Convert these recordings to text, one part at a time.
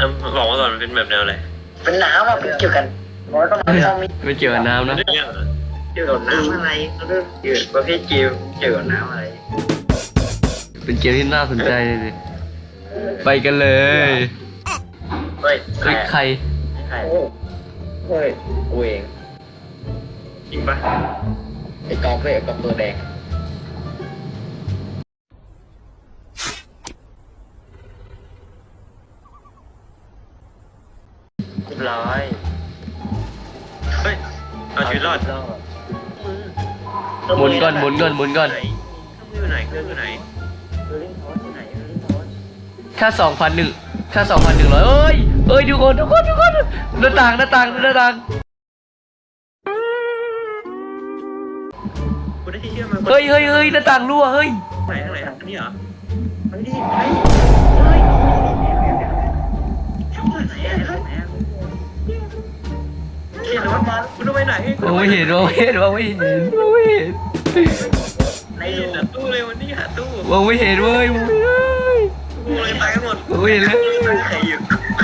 อะบอกมาก่อนมันเป็นแบบแนวอะไรเป็นน้ำอะเป็นเกี่ยวกันเพราะว่าต้องมาต้องมีไม่เกี่ยวกับน้ำนะเนี่ยเหรอเกี่ยวกับน้ำอะไรเรื่องเกี่ยวกับประเภทเกมเกี่ยวกับน้ำอะไรเป็นเกมที่น่าสนใจเลยดิไปกันเลยเฮ้ยเฮ้ยใคร ใครเฮ้ยกูเองจริงปะไอ้กองเพื่ไอ้กองตัวแดง วิตรอดหมุนก่อนหมุนก่อนหมุนก่อนไหนเครื่องอยู่ไหนเครื่องอยู่ไหนเออลิงโทสที่ไหนเออลิงโทสค่าสองพันหนึ่งค่าสองพันหนึ่งร้อยเอ้ยเอ้ยทุกคนทุกคนทุกคนหน้าต่างหน้าต่างหน้าต่างกูได้ที่เชื่อมาเฮ้ยเฮ้ยเฮ้ยหน้าต่างรั่วเฮ้ย ไหนทางไหนทางนี้เหรอไปดิไปเฮ้ย เขียนว่ามากูต้องไปไหนมองไม่เห็นมองไม่เห็นมองไม่เห็นมองไม่เห็นในไอ้รูหาตู้เลยวันนี้หาตู้มองไม่เห็นเว้ยมองไม่เห็นกูเลยตายกันหมดมองไม่เห็นเลยใครอยู่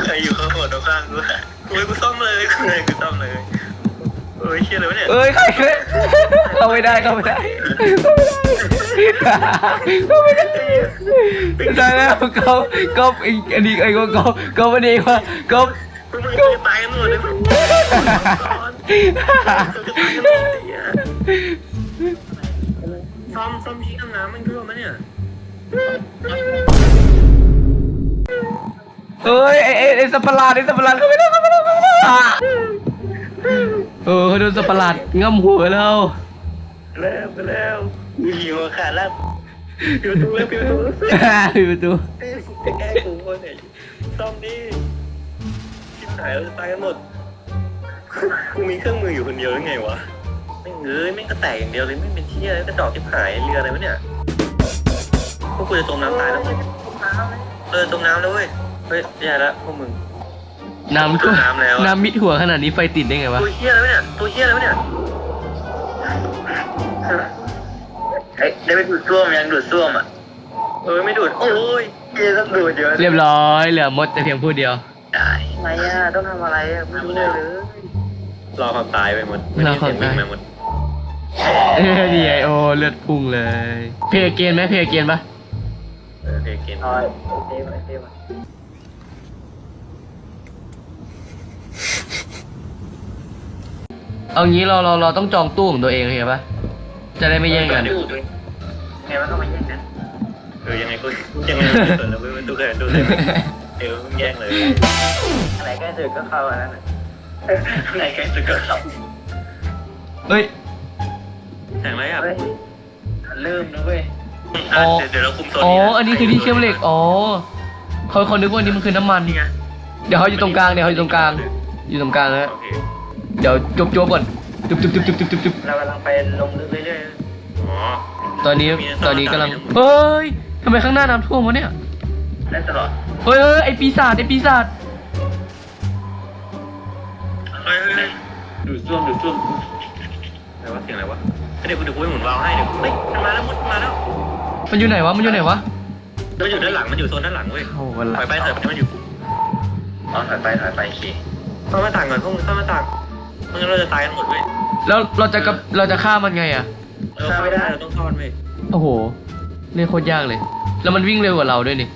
ใครอยู่ข้างบนตรงข้างกูอะกูกูซ่อมเลยกูเลยกูซ่อมเลยเอ้ยเชื่อเลยวะเนี่ยเอ้ยใครเฮ้ยเข้าไม่ได้เข้าไม่ได้เข้าไม่ได้ได้แล้วก็ก็อีกอันนี้ไอ้ก็ก็ก็ไม่ดีว่าก็ มึงจะตายกันหมดเลยมึงซ่อมซ่อมชิ้นน้ำน้ำมันคือมันเนี่ยเฮ้ยไอ้ไอ้ไอ้สัตว์ประหลาดไอ้สัตว์ประหลาดเข้าไม่ได้เข้าไม่ได้เข้าไม่ได้อะเออเขาโดนสัตว์ประหลาดง่ำหัวแล้วแล้วไปแล้วมีหัวขาดแล้วปิวตูแล้วปิวตูปิดประตูจะแก้กูคนเนี่ยซ่อมดิชิบ หายเราจะตายกันหมดกูมีเครื่องมืออยู่คนเดียวหรือไงวะไม่เงยไม่งก็แตกอย่างเดียวเลยไม่เป็นเที่ยกระดอกที่หายเรืออะไรวะเนี่ยพวกกูจะจมน้ำตายแล้วมึงเออจมน้ำแล้วเว้ยเฮ้ยแย่แล้วพวกมึง น้ำท่วมน้ำแล้วน้ำมิดหัวขนาดนี้ไฟติดได้ไงวะ ตัวเที่ยแล้วเนี่ยตัวเที่ยแล้วเนี่ยเฮ้ยได้ไปดูดซ่วมยังดูดซ่วมอะเออไม่ดูดโอ้ยเกต้องดูดเยอะเรียบร้อยเหลือมดแต่เพียงผู้เดียว ได้ทำไมอะต้องทำอะไรอะไม่รู้เลยเลยรอความตายไปหมดไม่ได้เสียงวิ่งมาหมดเอ้ยดีไอโอเลือดพุ่งเลย เพย์เกนไหมเพย์เกนปะเออโอเคเกมเอาโอเคโอเคมาเอางี้เราเราเราต้องจองตู้ของตัวเองโอเคปะจะได้ไม่แย่งกันดูดเลยไงมันต้องมาแย่งกันเออยังไงก็ยังไงก็เกิดแล้วเว้ยตู้เลยตู้เลยเออแย่งเลย อะไรใกล้สุดก็เข้าอันนั้นน่ะอะไรใกล้สุดก็เข้าเฮ้ย แข่งอะไรอะเฮ้ยเริ่มนะเว้ยอ๋อเดี๋ยวเราคุมโซนอ๋อ นี้อันนี้คือที่เชื่อมเหล็ก อ๋อเขาเขานึกว่าอันนี้มันคือน้ำมัน นี่ไงเดี๋ยวเขาอยู่ตรงกลาง เดี๋ยวเขาอยู่ตรงกลาง อยู่ตรงกลางนะโอเคเดี๋ยวจบจบก่อนจุบจุบจุบจุบจุบจุบจุบเรากำลังไปลงลึกเรื่อยอ๋อตอนนี้ตอนนี้กำลัง เฮ้ยทำไมข้างหน้าน้ำท่วมวะเนี่ย ๆได้ตลอดเฮ้ยเฮ้ยไอปีศาจไอปีศาจ ดูดซ่วมดูดซ่วมอะไรวะเสียงอะไรวะเดี๋ยวกูเดี๋ยวกูไปหมุนวาล์วให้เดี๋ยวเฮ้ยมันมาแล้วมุดมาแล้วมันอยู่ไหนวะ มันอยู่ไหนวะมันอยู่ด้านหลังมันอยู่โซนด้านหลังเว้ยเข้ากันถละอยไปเถอะมันอยู่อ๋อถอยไปถอยไปโอเคซ่อมาต่างก่อนพวกมึงซ่อมาต่างไม่งั้นเราจะตายกันหมดเว้ยแล้วเราจะกับเราจะฆ่ามันไงอะเออเข้าไม่ได้เราต้องซ่อนเว้ยโอ้โหเล่นโคตรยากเลย แล้วมันวิ่งเร็วกว่าเราด้วยนี่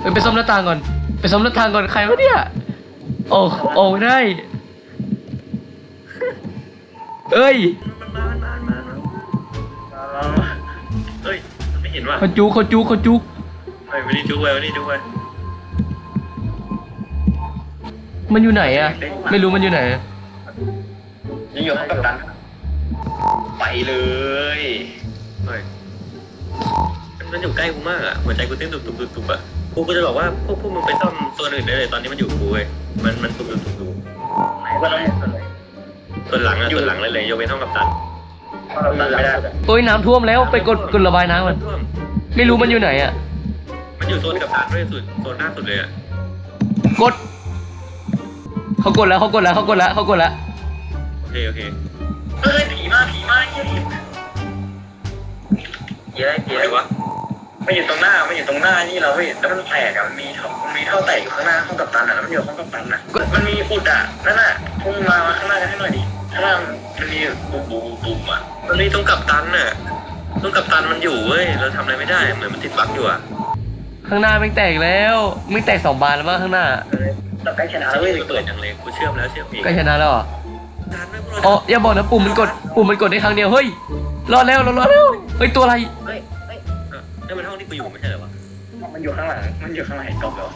เฮ้ยไปซ่อมหน้าต่างก่อน ไปซ่อมหน้าต่างก่อนใครวะเนี่ย โอ้โอ้ได้ เอ้ยมันมามันมามันมามันมาเฮ้ย มันไม่เห็นว่ะเขาจุกเขาจุกเขาจุกเฮ้ยวันนี้จุ๊บไว้วันนี้จุ๊บไว้มันอยู่ไหนอะไม่รู้มันอยู่ไหนอะยังอยู่ห้องกับตันไปเลยเฮ้ยมันมันอยู่ใกล้กูมากอะหัวใจกูเต้นตุบตุบตุบตุบอะกูก็จะบอกว่าพวกพวกมึงไปซ่อมโซนอื่นได้เลยตอนนี้มันอยู่กูเว้ยมันมันตุบตุบตุบตุบไหนว่า ส่วนหลังอะส่วนหลังเลยเลยยกเว้นห้องกับตันเพราะเราตัดไม่ได้โอ้ยน้ำท่วมแล้วไปกดกดระบายน้ำมัน ท่วมไม่รู้มันอยู่ไหนอะมันอยู่โซนกับตันด้วยสุดโซนหน้าสุดเลยอะกด เขากดแล้วเขากดแล้วเขากดแล้วเขากดแล้ว โอเคโอเคเฮ้ยผีมาผีมาเฮ้ยเยอะเยอะไรอะวะไปมันอยู่ตรงหน้ามันอยู่ตรงหน้านี่เราเว้ยแล้วมันแตกอะมันมีท่อมันมีท่อแตกอยู่ข้างหน้าห้องกัปตันอะแล้วมันอยู่ห้องกัปตันอะมันมีอุดอะนั่นน่ะพุ่งมามาข้างหน้ากันให้หน่อยดิ ข้างหน้ามันมีบุบบุบบุบอะมันมีตรงกับตันน่ะตรงกับตันมันอยู่เว้ย เราทำอะไรไม่ได้เหมือนมันติดบั๊กอยู่อะข้างหน้าแม่งแตกแล้วแม่งแตกสองบานแล้วมั้งข้างหน้าเราใกล้ชนะแล้แล้ววเว้เว้ยยเปิดจังเลยกูเชื่อมแล้วเชื่อมอีกใกล้ชนะแล้วเหรอทันไหมพวกเราอ๋ออย่าบอกนะปุ่มมันกด ปุ่มมันกดได้ครั้งเดียวเฮ้ยรอดแล้วรอดแล้วเฮ้ยตัวอะไรเฮ้ยเฮ้ยอะนี่มันห้องที่กูอยู่ไม่ใช่เหรอวะ มันอยู่ข้างหลัง มันอยู่ข้างหลังไอ้กบเหรอ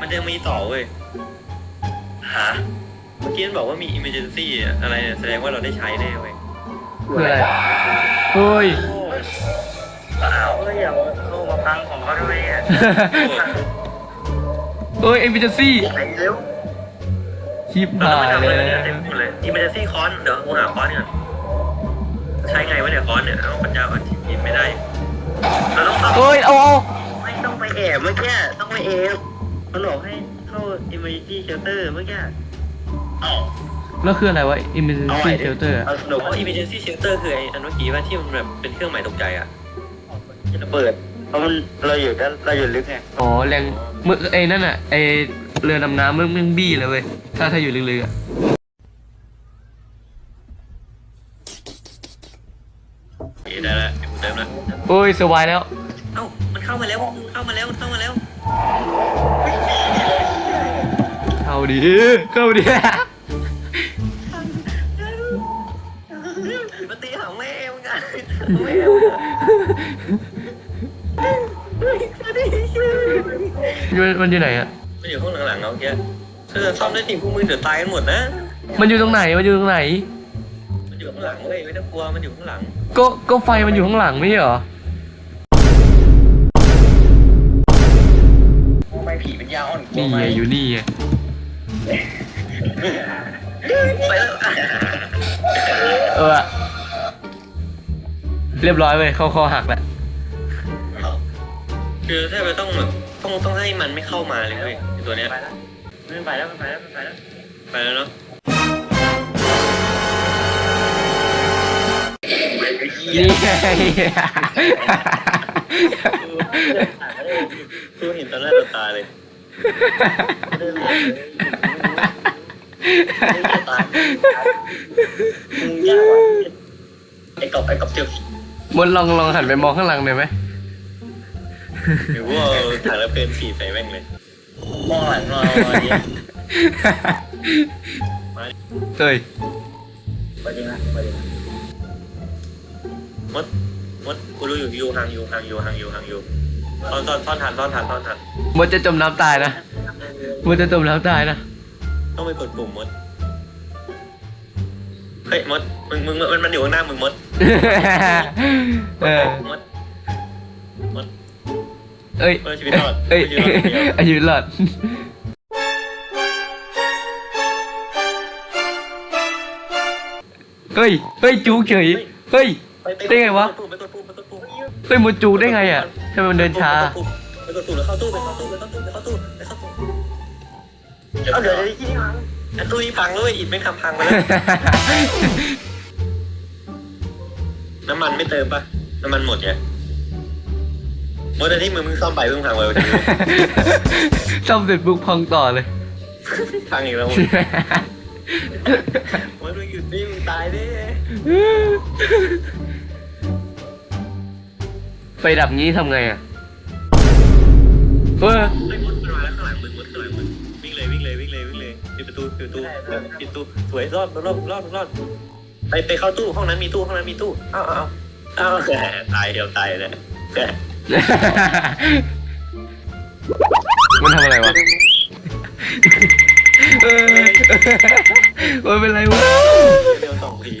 มันยังมีต่อเว้ยฮะ เมื่อกี้มันบอกว่ามี emergency อะไรเนี่ยแสดงว่าเราได้ใช้แน่เว้ยคืออะไรเฮ้ยอ้าวเฮ้ยอย่าเข้ามาพังของเขาด้วยอะเอ้ยเอ็มพีจะซี่ไหนเร็วชิปเราหาต้องไปยทำอะไรเลยเนี่ยเต็มหมดเลย emergency คอนเดี๋ยวกูหาคอนก่อนใช้ไงวะเนี่ยคอนเนี่ยเอาปัญญาอ่อนทิมไม่ได้เราต้องสับ เอ้ยเอาเอาไม่ต้องไปแอบเมื่อกี้ต้องไปแอบมันบอกให้เข้า emergency shelter เมื่อกี้ อ้าวแล้วคืออะไรวะ emergency shelter เอาสนุกเพราะ emergency shelter คือไอ้อันเมื่อกี้ว่าที่มันแบบเป็นเครื่องหมายตกใจอะเปิดเพราะมันเราอยู่ด้านเราอยู่ลึกไงอ๋อแรงมือไอ้นั่นอะไอ้เรือดำน้ำมึงมึงบี้เลยเว้ยถ้าถ้าอยู่ลึกๆอะโอเคได้แล้วเดี๋ยวกูเติมแล้วโอ้ยสบายแล้วเอ้ามันเข้ามาแล้วมันเข้ามาแล้วมันเข้ามาแล้ว เข้าดิเข้าดิ ตีหางแม่มึงอะแม่มึงอะเฮ้ยมาดิมันมันอยู่ไหนอะมันอยู่ห้องหลังๆเราเมื่อกี้ถ้าจะซ่อมได้ทีพวกมึงเดี๋ยวตายกันหมดนะ มันอยู่ตรงไหน มันอยู่ตรงไหน มันอยู่ข้างหลังเว้ยไม่ต้องกลัว มันอยู่ข้างหลัง ก็ ก็ไฟมันอยู่ข้างหลังไม่ใช่เหรอไม่ผีเป็นยาอ่อนกลัวนี่ไหมไงอยู่นี่ไงไปแล้ว เออ เรียบร้อยเว้ยเข้าคอหักแล้วคือแทบจะต้องแบบต้องต้องให้มันไม่เข้ามาเลยเว้ยไอ้ตัวเนี้ยไปแล้วไม่ไปแล้วไม่ไปแล้วไม่ไปแล้วไปแล้วเนาะนี่ไงกูเห็นตอนแรกต่อตาเลยมึงยากว่ะไอ้กบไอ้กบเจอผี มดลองลองหันไปมองข้างหลังหน่อยไหมหรือว่าเอาถังแล้วเพลินฉีดใส่แม่งเลยมองหลังเราเนี่ยเอ้ยไปดีนะไปดีนะมดมดกูรู้อยู่ยูห่างยูห่างยูห่างยูห่างยูตอนตอนตอนทันตอนทันตอนทันมดจะจมน้ำตายนะมดจะจมน้ำตายนะต้องไปกดปุ่มมด เฮ้ยมดมึงมึงมันมันอยู่ข้างหน้ามึงมดเออมดมดเอ้ย เพื่อชีวิตรอดเอ้ยเพื่อชีวิตรอดเดียวอายุรอด เฮ้ย เฮ้ย จูเฉย เฮ้ย ได้ไงวะไปกดปุ่มไปกดปุ่มไปกดปุ่ม เฮ้ยมดจูได้ไงอะทำไมมันเดินช้า ไปกดปุ่มแล้วเข้าตู้ไปเข้าตู้ไปเข้าตู้ไปเข้าตู้ไปเข้าตู้เอาเดี๋ยวเดี๋ยวที่นี่มั้ง อันตู้นี้พังแล้วเว้ยอิดไม่งทำพังไปแล้วน้ำมันไม่เติมปะน้ำมันหมดไงมดอันที่มึงมึงซ่อมไปเพิ่งพังไปวันนี้ซ่อมเสร็จปุ๊บพังต่อเลยพังอีกแล้วมึงมดมึงหยุดดิมึงตายดิไฟดับงี้ทำไงอะเออ ประตูปิดประตูปิดประตูสวยรอดรอดรอดรอดไปไปเข้าตู้ห้องนั้นมีตู้ห้องนั้นมีตู้เอ้าเอ้าเอ้าวตายเดียวตายเลยมันทำอะไรวะเออมันเป็นไรวะเดียวสองผี